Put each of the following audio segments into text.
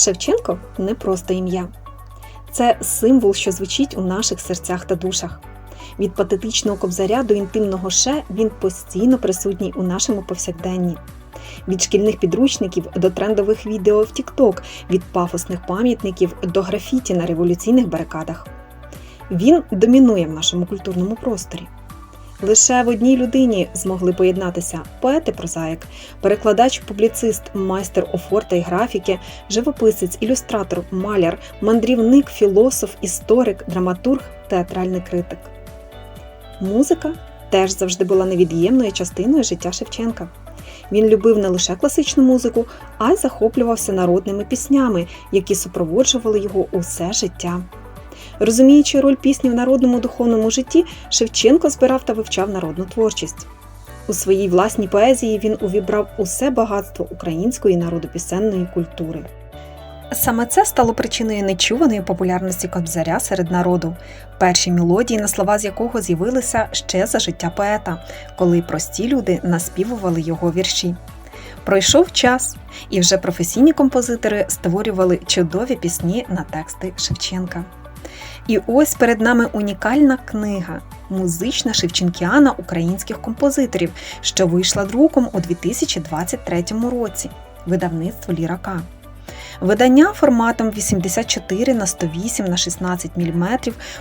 Шевченко не просто ім'я. Це символ, що звучить у наших серцях та душах. Від патетичного кобзаря до інтимного ше він постійно присутній у нашому повсякденні. Від шкільних підручників до трендових відео в TikTok, від пафосних пам'ятників до графіті на революційних барикадах. Він домінує в нашому культурному просторі. Лише в одній людині змогли поєднатися поет і прозаїк, перекладач, публіцист, майстер офорта і графіки, живописець, ілюстратор, маляр, мандрівник, філософ, історик, драматург, театральний критик. Музика теж завжди була невід'ємною частиною життя Шевченка. Він любив не лише класичну музику, а й захоплювався народними піснями, які супроводжували його усе життя. Розуміючи роль пісні в народному духовному житті, Шевченко збирав та вивчав народну творчість. У своїй власній поезії він увібрав усе багатство української народопісенної культури. Саме це стало причиною нечуваної популярності Кобзаря серед народу, перші мелодії, на слова з якого з'явилися ще за життя поета, коли прості люди наспівували його вірші. Пройшов час, і вже професійні композитори створювали чудові пісні на тексти Шевченка. І ось перед нами унікальна книга Музична Шевченкіана українських композиторів, що вийшла друком у 2023 році, видавництво Лірака. Видання форматом 84 на 108 на 16 мм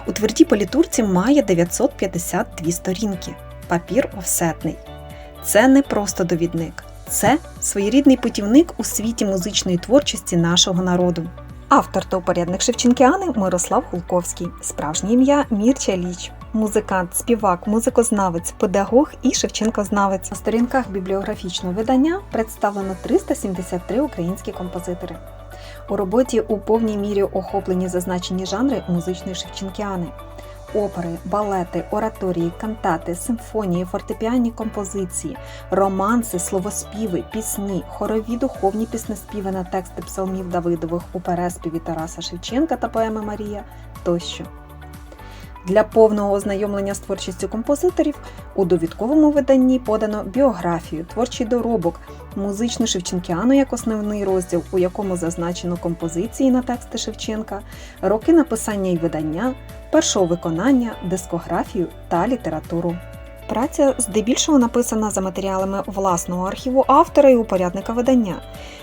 у твердій політурці має 952 сторінки. Папір офсетний. Це не просто довідник, це своєрідний путівник у світі музичної творчості нашого народу. Автор та упорядник Шевченкіани Мирослав Гулковський, справжнє ім'я Мірча Ліч, музикант, співак, музикознавець, педагог і Шевченкознавець. На сторінках бібліографічного видання представлено 373 українські композитори. У роботі у повній мірі охоплені зазначені жанри музичної Шевченкіани. Опери, балети, ораторії, кантати, симфонії, фортепіанні композиції, романси, словоспіви, пісні, хорові духовні піснеспіви на тексти псалмів Давидових у переспіві Тараса Шевченка та поеми Марія тощо. Для повного ознайомлення з творчістю композиторів у довідковому виданні подано біографію, творчий доробок, музичну Шевченкіану як основний розділ, у якому зазначено композиції на тексти Шевченка, роки написання і видання, першого виконання, дискографію та літературу. Праця здебільшого написана за матеріалами власного архіву автора і упорядника видання,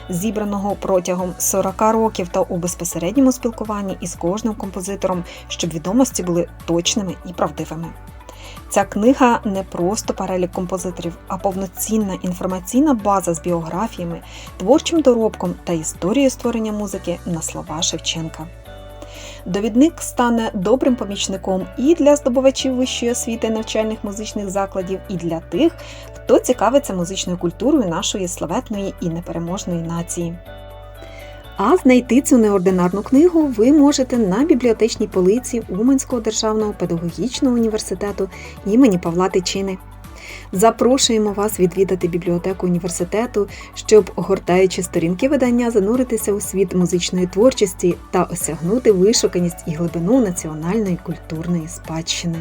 зібраного протягом 40 років та у безпосередньому спілкуванні із кожним композитором, щоб відомості були точними і правдивими. Ця книга не просто перелік композиторів, а повноцінна інформаційна база з біографіями, творчим доробком та історією створення музики на слова Шевченка. Довідник стане добрим помічником і для здобувачів вищої освіти навчальних музичних закладів, і для тих, хто цікавиться музичною культурою нашої славетної і непереможної нації. А знайти цю неординарну книгу ви можете на бібліотечній полиці Уманського державного педагогічного університету імені Павла Тичини. Запрошуємо вас відвідати бібліотеку університету, щоб, гортаючи сторінки видання, зануритися у світ музичної творчості та осягнути вишуканість і глибину національної культурної спадщини.